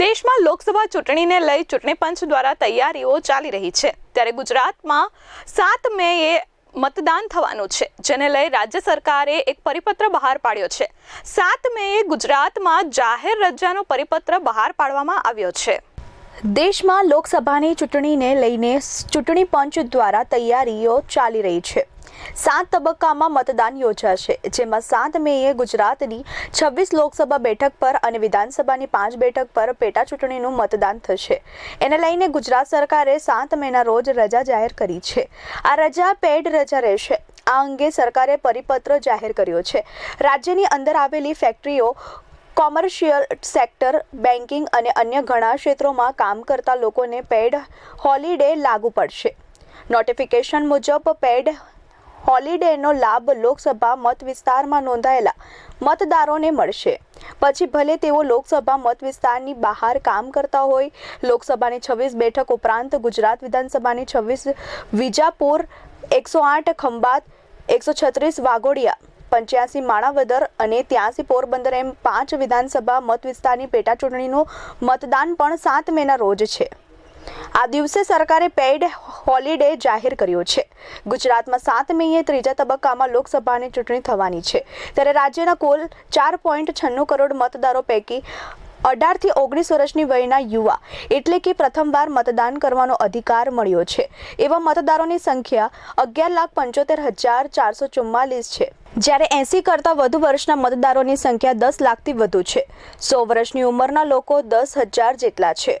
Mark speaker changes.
Speaker 1: દેશમાં લોકસભા ચૂંટણીને લઈ ચૂંટણી પંચ દ્વારા તૈયારીઓ ચાલી રહી છે. ત્યારે ગુજરાતમાં સાત મેએ મતદાન થવાનું છે, જેને લઈ રાજ્ય સરકારે એક પરિપત્ર બહાર પાડ્યો છે. સાત મેએ ગુજરાતમાં જાહેર રજાનો પરિપત્ર બહાર પાડવામાં આવ્યો છે.
Speaker 2: દેશમાં લોકસભાની ચૂંટણીને લઈને ચૂંટણી પંચ દ્વારા તૈયારીઓ ચાલી રહી છે. સાત તબક્કામાં મતદાન યોજાશે, જેમાં સાત મેએ ગુજરાતની છવ્વીસ લોકસભા બેઠક પર અને વિધાનસભાની પાંચ બેઠક પર પેટા ચૂંટણીનું મતદાન થશે. એને લઈને ગુજરાત સરકારે સાત મેના રોજ રજા જાહેર કરી છે. આ રજા પેડ રજા રહેશે. આ અંગે સરકારે પરિપત્ર જાહેર કર્યો છે. રાજ્યની અંદર આવેલી ફેક્ટરીઓ, કોમર્શિયલ સેક્ટર, બેન્કિંગ અને અન્ય ઘણા ક્ષેત્રોમાં કામ કરતા લોકોને પેડ હોલિડે લાગુ પડશે. નોટિફિકેશન મુજબ પેડ હોલિડેનો લાભ લોકસભા મત વિસ્તારમાં નોંધાયેલા મતદારોને મળશે. પછી ભલે તેઓ લોકસભા મત વિસ્તારની બહાર કામ કરતા હોય, લોકસભાની છવ્વીસ બેઠક ઉપરાંત ગુજરાત વિધાનસભાની છવ્વીસ, વિજાપુર એકસો આઠ, ખંભાત એકસો છત્રીસ, વાઘોડિયા પંચ્યાસી, માણાવદર અને ત્યાંસી પોરબંદર એમ પાંચ વિધાનસભા મત વિસ્તારની પેટા ચૂંટણીનું મતદાન પણ સાત મેના રોજ છે. આ દિવસે સરકારે પેઇડ હોલિડે જાહેર કર્યો છે. ગુજરાતમાં સાત મેએ ત્રીજા તબક્કામાં લોકસભાની ચૂંટણી થવાની છે. ત્યારે રાજ્યના કુલ ચાર પોઈન્ટ છન્નું કરોડ મતદારો પૈકી અઢારથી ઓગણીસ વર્ષની વયના યુવા એટલે કે પ્રથમવાર મતદાન કરવાનો અધિકાર મળ્યો છે. એવા મતદારોની સંખ્યા અગિયાર લાખ પંચોતેર હજાર ચારસો ચુમ્માલીસ છે. જ્યારે એંસી કરતાં વધુ વર્ષના મતદારોની સંખ્યા દસ લાખથી વધુ છે. સો વર્ષની ઉંમરના લોકો દસ હજાર જેટલા છે.